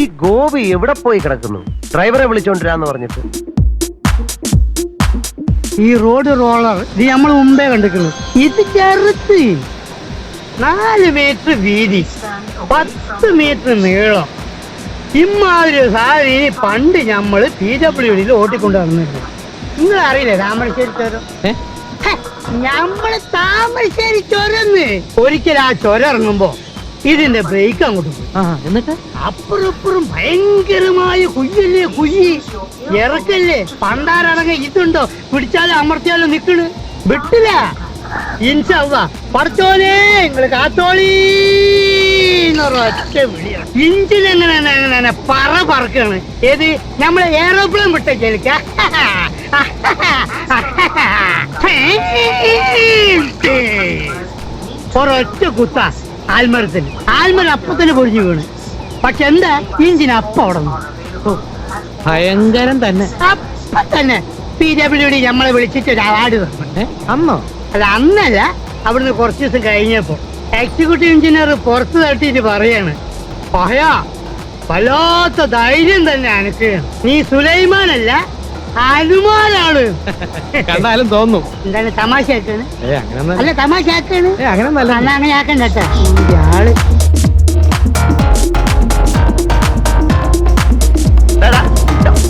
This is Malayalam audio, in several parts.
ഈ ഗോപി എവിടെ പോയി കിടക്കുന്നു? ഡ്രൈവറെ വിളിച്ചോണ്ടിരാന്ന് പറഞ്ഞിട്ട്. ഈ റോഡ് റോളർ ഇത് നമ്മൾ മുമ്പേ കണ്ടിരിക്കുന്നു ഇത് ചെറുത്ത്. നാല് മീറ്റർ വീതി. പത്ത് മീറ്റർ നീളം. ഇമാതിരി സാരി പണ്ട് നമ്മൾ പി ഡബ്ല്യു ഡിയിൽ ഓട്ടിക്കൊണ്ട് വന്നിരുന്നു നിങ്ങൾ അറിയില്ലേ താമരശ്ശേരി ചുരം? നമ്മൾ നമ്മൾ താമരശ്ശേരി ചുരന്ന് ഒരിക്കൽ ആ ചുരം ഇറങ്ങുമ്പോ ഇതിന്റെ ബ്രേക്ക് അങ്ങോട്ട് പോയി. എന്നിട്ട്? അപ്പുറപ്പുറം ഭയങ്കരമായ കുയ്യല്ലേ കുയ്യി ഇറക്കല്ലേ? പണ്ടാരടങ്ങ ഇതുണ്ടോ? പിടിച്ചാലും അമർത്തിയാലും നിക്കണ്. വിട്ടില്ല. ഇൻഷല്ല പഠിച്ചോനെ നിങ്ങൾ കാത്തോളി ഒറ്റ വിളിയാണ് ഇഞ്ചിൽ എങ്ങനെ പറ പറക്കാണ്. ഏത്? നമ്മളെ ഏറോപ്ലെയിൻ വിട്ട കേൾക്ക ഒരൊറ്റ കുത്ത. ആൽമരത്തിൽ ആൽമരം അപ്പത്തിന് പൊടിഞ്ഞു വീണ്. പക്ഷെ എന്താ? ഇഞ്ചിന് അപ്പ ഉടന്നു ഭയങ്കരം തന്നെ. അപ്പ തന്നെ. പി ഡബ്ല്യു ഡി നമ്മളെ വിളിച്ചിട്ട് ഒരു അവാർഡ് തന്നെ? അന്നോ? അത് അന്നല്ല അവിടുന്ന് കുറച്ച് ദിവസം കഴിഞ്ഞപ്പോ എക്സിക്യൂട്ടീവ് എഞ്ചിനീയർ പുറത്ത് തട്ടിയിട്ട് പറയാണ് പഹയാ വല്ലാത്ത ധൈര്യം തന്നെ അനക്ക്. നീ സുലൈമാനല്ല ഹനുമാനാണ്. കണ്ടാലും തോന്നും. എന്താണ് തമാശ ആക്കാണ്? അങ്ങനെ അല്ല തമാശ ആക്കാണ്? അങ്ങനെ ആക്കണ്ട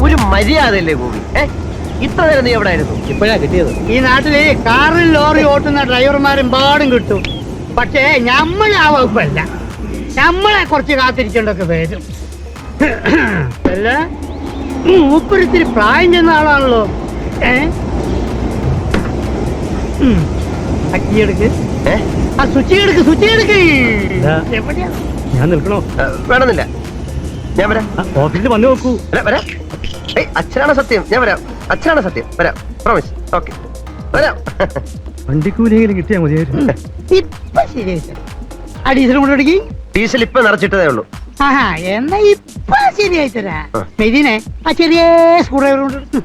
ഒരു മര്യാദയല്ലേ ഗോപി? ഇത്ര നേരം നീ എവിടെ ആയിരുന്നു ഇപ്പോഴാ കിട്ടിയത്. ഈ നാട്ടിൽ കാറിൽ ലോറി ഓട്ടുന്ന ഡ്രൈവർമാരും പാടും കിട്ടും. പക്ഷേ നമ്മൾ ആ വകുപ്പല്ല. നമ്മളെ കുറച്ച് കാത്തിരിക്കേണ്ടൊക്കെ വരും. അല്ല മൂപ്പരിത്തിരി പ്രായം ചെന്ന ആളാണല്ലോ. ഏ? ഉം. ആ എടുക്ക്. ആ സ്വിച്ച് എടുക്ക് സ്വിച്ച് എടുക്ക്. എവിടെയാ? ഞാൻ നിൽക്കണോ? വേണമെന്നില്ല. ഞാൻ വരാം. ഓഫീസിൽ വന്നു നോക്കൂ. അല്ല വരാം. ഏയ് അച്ഛനാണ് സത്യം. ഞാൻ വരാം. അച്ഛനാണ് സത്യം. വരാം. പ്രോമിസ് ഓക്കെ വരാം. വണ്ടിക്കൂലിയെങ്കിലും കിട്ടിയാൽ മതിയായിരുന്നു. ഇപ്പൊ ശരിയായി തരാം. ആ കൂടെ എടുക്കി ഡീസൽ ഇപ്പൊ നിറച്ചിട്ടതേ ഉള്ളൂ. ആഹാ എന്നാ ഇപ്പൊ ശരിയായി തരാ ആ. മെതിനെ ആ ചെറിയ സ്കൂൾ കൊണ്ട്?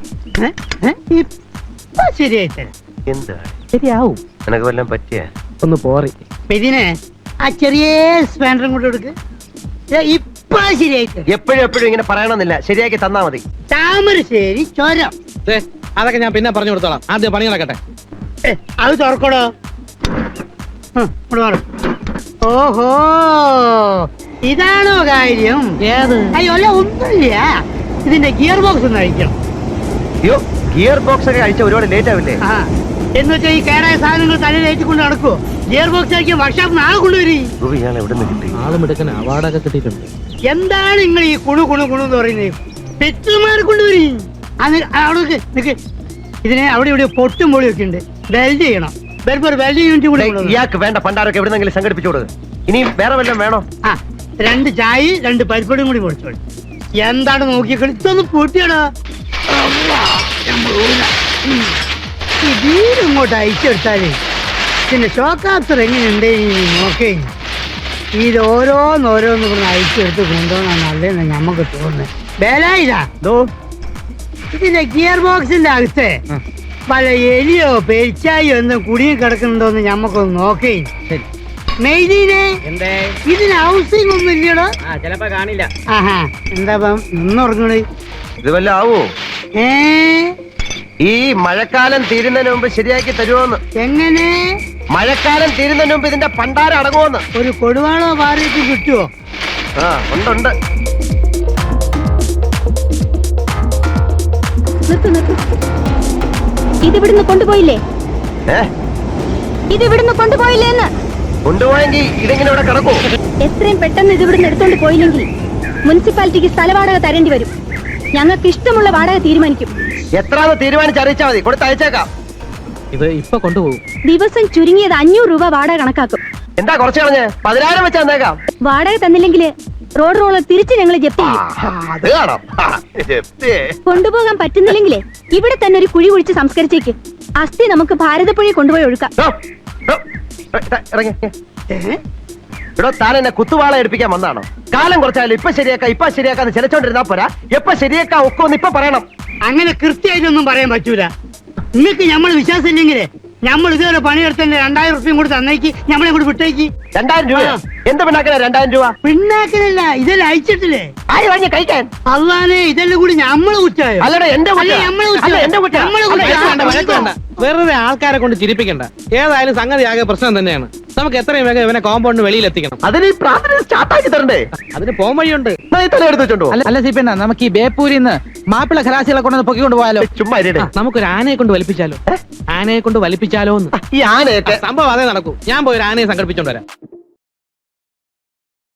ഇപ്പൊ ശരിയായി തരാം എന്താ? ശരിയാവും. നിനക്ക് വല്ലതും പറ്റിയ? ഒന്ന് പോറി. മെതിനെ ആ ചെറിയ സ്പാൻഡറും കൊണ്ട് എടുക്ക്. ദേ ഇപ്പൊ ശരിയായി തരാം എപ്പോഴും എപ്പോഴും ഇങ്ങനെ പറയണമെന്നില്ല. ശരിയാക്കി തന്നാ മതി. താമരശ്ശേരി ചോരം. ദേ, അതൊക്കെ ഞാൻ പിന്നെ പറഞ്ഞു കൊടുത്തോളാം. ആദ്യം പണി നടക്കട്ടെ. ഏ, അത് തുറക്കടോ. ഓഹോ. ഇതാണോ കാര്യം? ഏത്? അയ്യോ അല്ല ഒന്നുമില്ല. ഇതിന്റെ ഗിയർ ബോക്സ് ഒന്ന് അഴിക്കണം അയ്യോ ഗിയർ ബോക്സ് ഒക്കെ അഴിച്ച ഒരുപാട് ലേറ്റ് ആവില്ലേ? ആ. എന്ന് വെച്ചാൽ ഈ കേടായ സാധനങ്ങൾ തലയിൽ കൊണ്ട് നടക്കുവോ? ഗിയർ ബോക്സ് ആക്കിയ വർഷം നാളെ കൊണ്ടുവരി. എവിടെ നിന്ന് കിട്ടി? ആളും എടുക്കാൻ അവാർഡൊക്കെ കിട്ടിയിട്ടുണ്ട്. എന്താണ് നിങ്ങൾ ഈ കുണു കുണു കുണു എന്ന് പറയുന്നത്? പെറ്റുമാരെ കൊണ്ടുവരി. അവിടെ നിക്ക്, നിക്ക്. ഇതിനെ അവിടെ ഇവിടെ പൊട്ടും പൊളിയൊക്കെ ഉണ്ട്. വെൽഡ് ചെയ്യണം. വെൽഡ് യൂണിറ്റ് കൂടെ ഇയാൾക്ക് വേണ്ട പണ്ടാരൊക്കെ എവിടെന്നെങ്കിലും സംഘടിപ്പിച്ചു കൊടുക്ക്. ഇനിയും വേറെ വല്ലതും വേണോ? ആ. രണ്ട് ചായ രണ്ട് പരിപ്പടിയും കൂടി പൊടിച്ചോളി എന്താണ് നോക്കിക്കളി ഇതൊന്ന് പൂട്ടിയാണോട്ട് ഇതിൽ ഇങ്ങോട്ട് അയച്ചെടുത്താലേ പിന്നെ ഷോക്കാത്തർ എങ്ങനെയുണ്ട്? നോക്കേ. ഇത് ഓരോന്നോരോന്ന് ഇവിടുന്ന് അയച്ചെടുത്ത് കൊണ്ടുപോകണം നല്ലതെന്ന് ഞമ്മക്ക് തോന്നുന്നത്. വേലായില്ല ദോ. ഇതിന്റെ ഗിയർ ബോക്സിന്റെ അകത്ത് പല എലിയോ പെരിച്ചായോ ഒന്നും കുടുങ്ങി കിടക്കുന്നുണ്ടോന്ന് ഞമ്മക്കൊന്ന് നോക്കേ. ശരി. മെയ്തീനെ എന്തേ? ഇതിന് ഹൗസിംഗ് ഒന്നും ഇല്ലടോ. ആ ചിലപ്പോ കാണില്ല. ആഹാ എന്താ നിന്നുറങ്ങണേ ഇത് വല്ല ആവോ? ഏ? ഈ മഴക്കാലം തീരുന്നതിന് മുമ്പ് ശരിയാക്കി തരുമോന്ന് എങ്ങനെ? മഴക്കാലം തീരുന്നതിന് മുമ്പ് ഇതിന്റെ പണ്ടാര അടങ്ങുമെന്ന് ഒരു കൊടുവാളോ പാറിയിട്ട് കിട്ടുവോ? ആ ഉണ്ടുണ്ട് ഇതിവിടുന്ന് കൊണ്ടുപോയില്ലേ? ഏ? ഇതിവിടുന്ന് കൊണ്ടുപോയില്ലേന്ന്? കൊണ്ടുപോയെങ്കിൽ ഇതെങ്ങനെ ഇവിടെ കിടക്കോ. എത്രയും പെട്ടെന്ന് ഇതിവിടുന്ന് എടുത്തോണ്ട് പോയില്ലെങ്കിൽ മുനിസിപ്പാലിറ്റിക്ക് സ്ഥലവാടക തരേണ്ടി വരും. ഞങ്ങൾക്ക് ഇഷ്ടമുള്ള വാടക തീരുമാനിക്കും. എത്രാന്ന് തീരുമാനിച്ച് അറിയിച്ചാൽ മതി. കൊടുത്ത് അയച്ചേക്കാം. ഇത് ഇപ്പൊ കൊണ്ടുപോകും. ദിവസം ചുരുങ്ങിയത് അഞ്ഞൂറ് രൂപ വാടക കണക്കാക്കും. എന്താ കുറച്ച് കളഞ്ഞ്? പതിനായിരം വെച്ച് തന്നേക്കാം. വാടക തന്നില്ലെങ്കിൽ റോഡ് റോളർ തിരിച്ച് ഞങ്ങൾ ജപ്തി അത് കാണാം. കൊണ്ടുപോകാൻ പറ്റുന്നില്ലെങ്കിലേ ഇവിടെ തന്നെ ഒരു കുഴി കുഴിച്ച് സംസ്കരിച്ചേക്ക്. അസ്ഥി നമുക്ക് ഭാരതപ്പുഴയിൽ കൊണ്ടുപോയി ഒഴുക്കാം. ഇതാ, ഇറങ്ങി? ഇവിടെ താൻ എന്നെ കുത്തുവാള എടുപ്പിക്കാൻ വന്നാണോ? കാലം കുറച്ചാലും ഇപ്പൊ ശരിയാക്കാം ഇപ്പൊ ശരിയാക്കാന്ന് ചിലച്ചോണ്ടിരുന്നാ പോരാ. എപ്പൊ ശരിയാക്കാം ഒക്കെ ഒന്ന് ഇപ്പൊ പറയണം. അങ്ങനെ കൃത്യമായിട്ടൊന്നും പറയാൻ പറ്റൂല. നിങ്ങൾക്ക് നമ്മൾ വിശ്വാസം ഇല്ലെങ്കിലേ നമ്മൾ ഇതുവരെ പണിയെടുത്തതിന്റെ രണ്ടായിരം റുപ്യം കൂടി തന്നേക്ക് നമ്മളെ കൂടി വിട്ടേക്ക്. രണ്ടായിരം രൂപ എന്ത് പിണ്ണാക്കണ രണ്ടായിരം രൂപ? പിന്നാക്കനല്ല ഇതെല്ലാം അയച്ചിട്ടില്ലേ? ആര് വാങ്ങി കഴിക്കാൻ. അള്ളാനെ ഇതെല്ലാം കൂടി നമ്മൾ കുറ്റായോ അല്ലടാ എന്റെ നമ്മളെ കുറ്റം. നമ്മളെ കുറ്റം. വെറുതെ ആൾക്കാരെ കൊണ്ട് ചിരിപ്പിക്കണ്ട. ഏതായാലും സംഗതി ആകെ പ്രശ്നം തന്നെയാണ്. നമുക്ക് എത്രയും വേഗം ഇവനെ കോമ്പൗണ്ട് വെളിയിൽ എത്തിക്കണം അതിന് സ്റ്റാർട്ടാക്കി തരണ്ടേ? അതിന് പോകാൻ വഴിയുണ്ട്. എന്നാ ഈ തല എടുത്ത് വെച്ചോണ്ടോ? അല്ല അല്ല സീപ്പണ്ണ നമുക്ക് ഈ ബേപ്പൂരിന്ന് മാപ്പിള ഖലാസികളെ കൊണ്ടൊന്ന് പൊക്കിക്കൊണ്ട് പോയാലോ? ചുമ്മാ ഇരിടെ. ഒരു നമുക്കൊരു ആനയെ കൊണ്ട് വലിപ്പിച്ചാലോ? ആനയെ കൊണ്ട് വലിപ്പിച്ചാലോ എന്ന് ഈ ആനയൊക്കെ സംഭവം അതേ നടക്കൂ. ഞാൻ പോയി ഒരു ആനയെ സംഘടിപ്പിച്ചോണ്ട് വരാം.